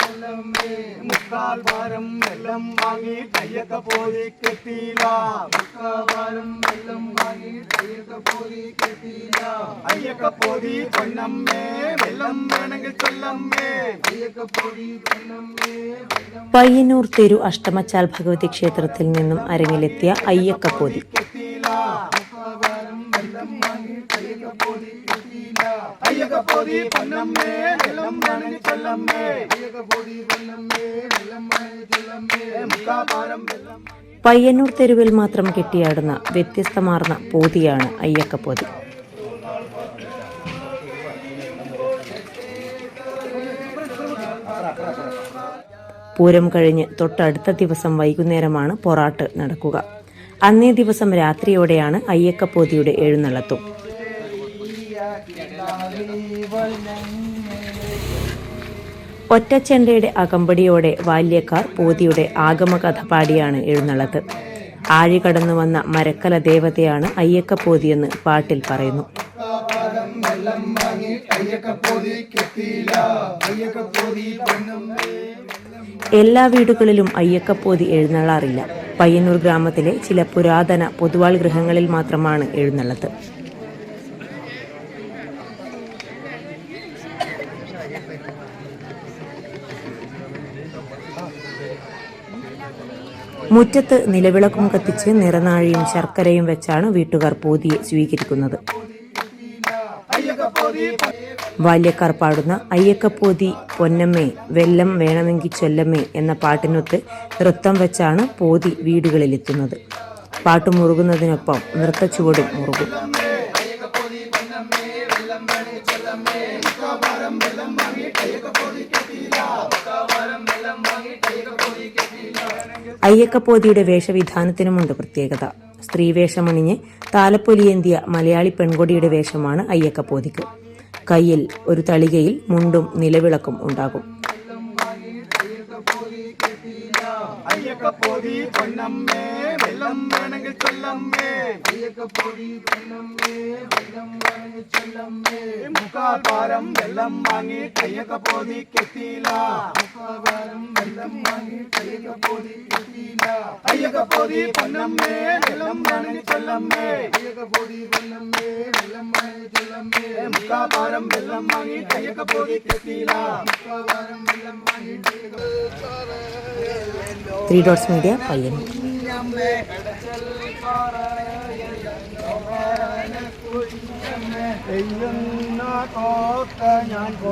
ചൊല്ലമ്മേ. ഭാരം വെള്ളം വാങ്ങി കയ്യൊക്കെ പോലെ കെട്ടിയില്ല. ഭാരം വെള്ളം വാങ്ങി കയ്യൊക്കെ പോലെ കെട്ടിയില്ല. അയ്യൊക്കെ പോലെ പൊന്നമ്മേ വെള്ളം വേണമെങ്കിൽ ചൊല്ലമ്മേ. അയ്യൊക്കെ പൊന്നമ്മേ പയ്യന്നൂർ തെരു അഷ്ടമച്ചാൽ ഭഗവതി ക്ഷേത്രത്തിൽ നിന്നും അരങ്ങിലെത്തിയ അയ്യക്കപ്പൊതി. പൊന്നമ്മേ വെള്ളം വേണമെങ്കിൽ ചൊല്ലമ്മേ. അയ്യൊക്കെ പോയി പൊന്നമ്മേ വെള്ളം വേണമെങ്കിൽ ചൊല്ലമ്മേ. മുക്കാൽ ഭാരം വെള്ളം പയ്യന്നൂർ തെരുവിൽ മാത്രം കെട്ടിയാടുന്ന വ്യത്യസ്തമാർന്ന പോതിയാണ് അയ്യക്കപ്പോതി പൂരം കഴിഞ്ഞ് തൊട്ടടുത്ത ദിവസം വൈകുന്നേരമാണ് പൊറാട്ട് നടക്കുക. അന്നേ ദിവസം രാത്രിയോടെയാണ് അയ്യക്കപ്പോതിയുടെ എഴുന്നള്ളത്തും. ഒറ്റച്ചെണ്ടയുടെ അകമ്പടിയോടെ ബാല്യക്കാർ പോതിയുടെ ആഗമകഥ പാടിയാണ് എഴുന്നള്ളത്ത്. ആഴി കടന്നു വന്ന മരക്കല ദേവതയാണ് അയ്യക്കപ്പോതിയെന്ന് പാട്ടിൽ പറയുന്നു. എല്ലാ വീടുകളിലും അയ്യക്കപ്പോതി എഴുന്നള്ളാറില്ല. പയ്യന്നൂർ ഗ്രാമത്തിലെ ചില പുരാതന പൊതുവാൾ ഗൃഹങ്ങളിൽ മാത്രമാണ് എഴുന്നള്ളത്ത്. മുറ്റത്ത് നിലവിളക്കും കത്തിച്ച് നിറനാഴിയും ശർക്കരയും വെച്ചാണ് വീട്ടുകാർ പോതിയെ സ്വീകരിക്കുന്നത്. ബാല്യക്കാർ പാടുന്ന അയ്യക്കപ്പോതി പൊന്നമ്മേ വെല്ലം വേണമെങ്കിൽ ചൊല്ലമ്മേ എന്ന പാട്ടിനൊത്ത് നൃത്തം വെച്ചാണ് പോതി വീടുകളിലെത്തുന്നത്. പാട്ട് മുറുകുന്നതിനൊപ്പം നൃത്തച്ചുവടും മുറുകും. അയ്യക്കപ്പോതിയുടെ വേഷവിധാനത്തിനുമുണ്ട് പ്രത്യേകത. സ്ത്രീവേഷമണിഞ്ഞ് താലപ്പൊലിയേന്തിയ മലയാളി പെൺകൊടിയുടെ വേഷമാണ് അയ്യക്കപ്പോതിക്ക്. കയ്യിൽ ഒരു തളികയിൽ മുണ്ടും നിലവിളക്കും ഉണ്ടാകും. അയ്യക്കപ്പോതി പൊന്നമ്മേ വെള്ളം ചൊല്ലമ്മേ. അയ്യൊക്കെ പോയി പൊന്നമ്മേ വെള്ളം വേണമെങ്കിൽ ചൊല്ലമ്മേ. മുക്കാൽ പാരം വെള്ളം വാങ്ങി കയ്യൊക്കെ പോയി കെട്ടിയില്ല. മുക്കാൽ പാരം വെള്ളം വാങ്ങി കയ്യൊക്കെ പോയി കെട്ടിയില്ല. അയ്യൊക്കെ പോയി പൊന്നമ്മേ വെള്ളം വേണമെങ്കിൽ ചൊല്ലമ്മേ. അയ്യൊക്കെ പോയി പൊന്നമ്മേ വെള്ളം വേണമെങ്കിൽ ചൊല്ലമ്മേ. മുക്കാൽ പാരം വെള്ളം വാങ്ങി കയ്യൊക്കെ പോയി കെട്ടിയില്ല. മുക്കാൽ പാരം വെള്ളം വാങ്ങി ത്രീ ഡോട്ട്സ് മീഡിയ പയ്യന്നൂർ ചെയ്യുന്ന തോക്ക ഞാൻ